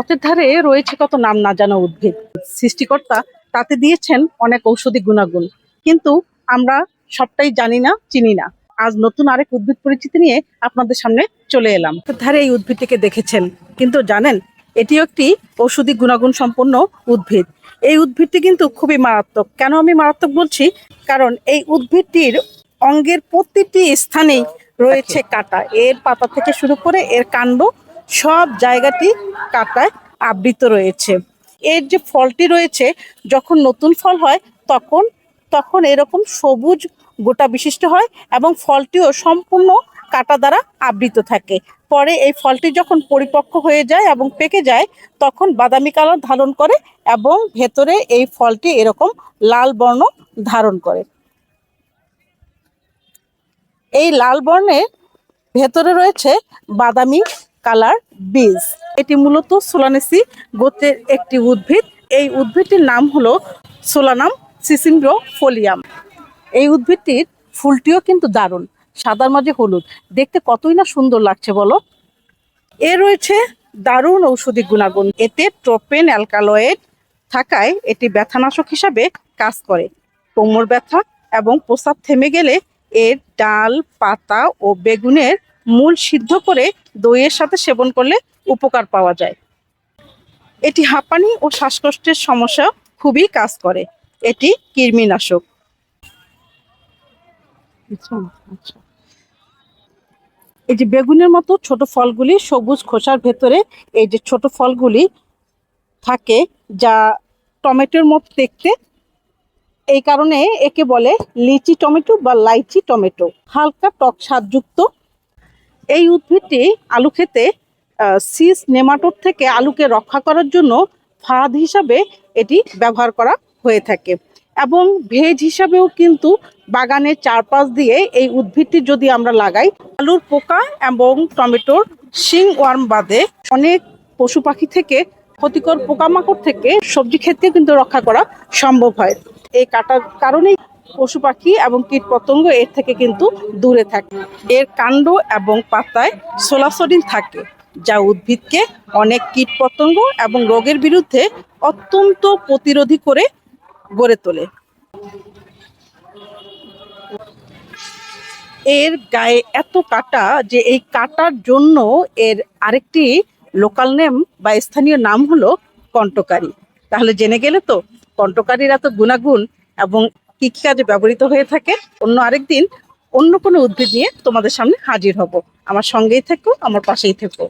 পথের ধারে রয়েছে কত নাম না জানা উদ্ভিদ। সৃষ্টিকর্তা তাতে দিয়েছেন অনেক ঔষধি গুণাগুণ। কিন্তু আমরা সবটাই জানি না, চিনি না। আজ নতুন আরেক উদ্ভিদ পরিচিতি নিয়ে আপনাদের সামনে চলে এলাম। ধারে এই উদ্ভিদটিকে দেখেছেন, কিন্তু জানেন, এটিও একটি ঔষধি গুণাগুণ সম্পন্ন উদ্ভিদ। এই উদ্ভিদটি কিন্তু খুবই মারাত্মক। কেন আমি মারাত্মক বলছি? কারণ এই উদ্ভিদটির অঙ্গের প্রতিটি স্থানেই রয়েছে কাটা। এর পাতা থেকে শুরু করে এর কাণ্ড সব জায়গাটি কাটায় আবৃত রয়েছে। এর যে ফলটি রয়েছে, যখন নতুন ফল হয়, তখন তখন এরকম সবুজ গোটা বিশিষ্ট হয় এবং ফলটিও সম্পূর্ণ কাটা দ্বারা আবৃত থাকে। পরে এই ফলটি যখন পরিপক্ক হয়ে যায় এবং পেকে যায়, তখন বাদামি কালার ধারণ করে এবং ভেতরে এই ফলটি এরকম লাল বর্ণ ধারণ করে। এই লাল বর্ণের ভেতরে রয়েছে বাদামি কালার বীজ। এটি মূলত সোলানেসি গোত্রের একটি উদ্ভিদ। এই উদ্ভিদটির নাম হলো সোলানাম সিসিমব্রো ফোলিয়াম। এই উদ্ভিদটির ফুলটিও কিন্তু দারুণ, সাদার মাঝে হলুদ। দেখতে কতই না সুন্দর লাগছে বলো? এ রয়েছে দারুণ ঔষধি গুণাগুণ। এতে ট্রোপেন অ্যালকালয়েড থাকায় এটি ব্যথানাশক হিসাবে কাজ করে। কোমর ব্যথা এবং প্রস্রাব থেমে গেলে এর ডাল, পাতা ও বেগুনের মূল সিদ্ধ করে দইয়ের সাথে সেবন করলে উপকার পাওয়া যায়। এটি হাঁপানি ও শ্বাসকষ্টের সমস্যা খুবই কাজ করে। এটি কৃমিনাশক। আচ্ছা, আচ্ছা। এই যে বেগুনের মতো ছোট ফলগুলি সবুজ খোসার ভেতরে এই যে ছোট ফলগুলি থাকে যা টমেটোর মতো দেখতে এই কারণে একে বলে লিচি টমেটো বা লাইচি টমেটো। হালকা টক স্বাদযুক্ত এই উদ্ভিদটি আলু খেতে সিস নেমাটোড থেকে আলুকে রক্ষা করার জন্য ফাঁদ হিসাবে এটি ব্যবহার করা হয়ে থাকে। এবং ভেজ হিসাবেও কিন্তু বাগানের চারপাশ দিয়ে এই উদ্ভিদটি যদি আমরা লাগাই, আলুর পোকা এবং টমেটোর শিং ওয়ার্ম বাদে অনেক পশু পাখি থেকে ক্ষতিকর পোকামাকড় থেকে সবজি ক্ষেত্রে কিন্তু রক্ষা করা সম্ভব হয়। এই কাটার কারণেই পশু পাখি এবং কীট পতঙ্গ এর থেকে কিন্তু দূরে থাকে। এর কাণ্ড এবং পাতায় সোলাসোডিন থাকে, যা উদ্ভিদকে অনেক কীট পতঙ্গ এবং রোগের বিরুদ্ধে অত্যন্ত প্রতিরোধী করে গড়ে তোলে। এর গায়ে এত কাটা যে এই কাটার জন্য এর আরেকটি লোকাল নেম বা স্থানীয় নাম হলো কণ্টকারী। তাহলে জেনে গেলে তো, কণ্টকারীর এত গুণাগুণ এবং কি কি কাজে ব্যবহৃত হয়ে থাকে? অন্য আরেকদিন অন্য কোনো উদ্ভিদ নিয়ে তোমাদের সামনে হাজির হব। আমার সঙ্গেই থেকো, আমার পাশেই থেকো।